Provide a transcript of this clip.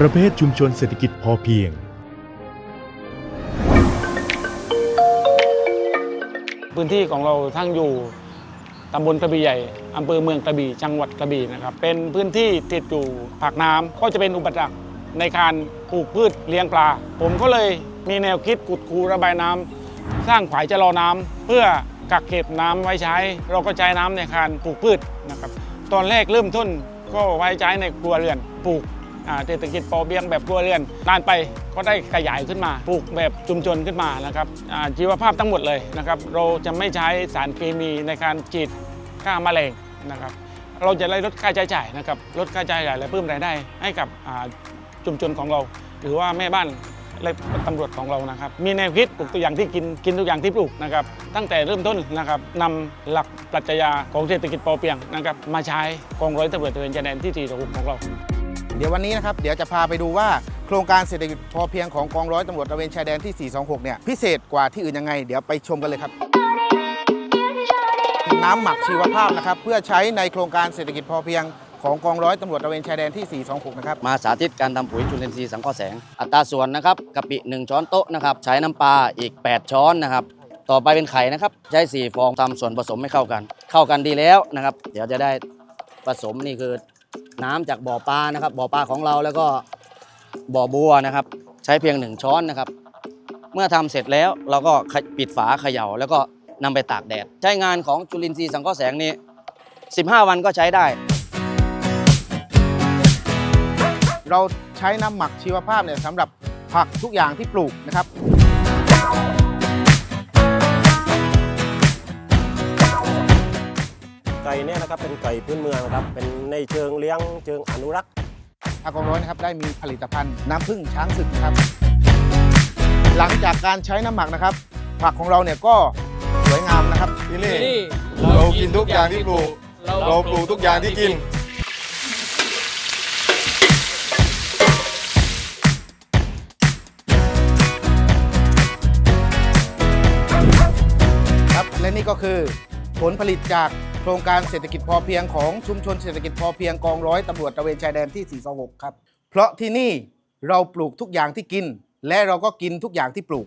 ประเภทชุมชนเศรษฐกิจพอเพียง พื้นที่ของเราทั้งอยู่ตำบลกระบี่ใหญ่อำเภอเมืองกระบี่จังหวัดกระบี่นะครับ เป็นพื้นที่ติดอยู่ปากน้ำก็จะเป็นอุปสรรคในการปลูกพืชเลี้ยงปลา ผมก็เลยมีแนวคิดกุดคูระบายน้ำสร้างฝายจะรอน้ำเพื่อกักเก็บน้ำไว้ใช้ เราก็ใช้น้ำในการปลูกพืชนะครับตอนแรกเริ่มต้นก็ไว้ใช้ในครัวเรือนปลูก เศรษฐกิจพอเพียงแบบครัวเรือนนานไปก็ได้ขยายขึ้นมาปลูกแบบชุมชนขึ้นมานะครับชีวภาพทั้งหมดเลยนะครับเราจะไม่ใช้สารเคมีในการฉีดฆ่าแมลงนะครับเราจะได้ลดค่าใช้จ่ายนะครับลดค่าใช้จ่ายและเพิ่มรายได้ให้กับอ่าชุมชนของเรา หรือว่าแม่บ้านและตำรวจของเรานะครับ มีแนวคิดปลูกตัวอย่างที่กินกินตัวอย่างที่ปลูกนะครับ ตั้งแต่เริ่มต้นนะครับนำหลักปรัชญาของเศรษฐกิจพอเพียงนะครับ มาใช้กองร้อยตำรวจตระเวนชายแดนที่46ของเรา เดี๋ยววันนี้นะครับเดี๋ยวจะพาไปดูว่าโครงการเศรษฐกิจพอเพียงของกองร้อยตำรวจตระเวนชายแดนที่ 426 เนี่ยพิเศษกว่าที่อื่นยังไง เดี๋ยวไปชมกันเลยครับ น้ำหมักชีวภาพนะครับเพื่อใช้ในโครงการเศรษฐกิจพอเพียงของกองร้อยตำรวจตระเวนชายแดนที่ 426 นะครับ มาสาธิตการทำปุ๋ยจุลินทรีย์สังเคราะห์แสง อัตราส่วนนะครับกะปิ 1 ช้อนโต๊ะนะครับ ใช้น้ำปลาอีก 8 ช้อนนะครับ ต่อไปเป็นไข่นะครับ ใช้ 4 ฟองทำส่วนผสมให้เข้ากัน เข้ากันดีแล้วนะครับ เดี๋ยวจะได้ผสมนี่คือ น้ำจากบ่อปลานะครับ บ่อปลาของเราแล้วก็บ่อบัวนะครับ ใช้เพียง1ช้อนนะครับ เมื่อทำเสร็จแล้วเราก็ปิดฝาเขย่า แล้วก็นำไปตากแดด ใช้งานของจุลินทรีย์สังเคราะห์แสงนี้ 15 วันก็ใช้ได้ เราใช้น้ำหมักชีวภาพเนี่ยสำหรับผักทุกอย่างที่ปลูกนะครับ ไก่เนี่ยนะครับเป็นไก่พื้นเมืองนะครับเป็นในเชิงเลี้ยงเชิงอนุรักษ์ทางกองร้อยนะครับได้มีผลิตภัณฑ์น้ำผึ้งช้างศึกนะครับ หลังจากการใช้น้ำหมักนะครับ ผักของเราเนี่ยก็สวยงามนะครับที่นี่เรากินทุกอย่างที่ปลูก เราปลูกทุกอย่างที่กิน ครับและนี่ก็คือผลผลิตจากโครงการเศรษฐกิจพอเพียงของชุมชนเศรษฐกิจพอเพียงกองร้อยตำรวจตระเวนชายแดนที่ 426 ครับ เพราะที่นี่เราปลูกทุกอย่างที่กิน และเราก็กินทุกอย่างที่ปลูก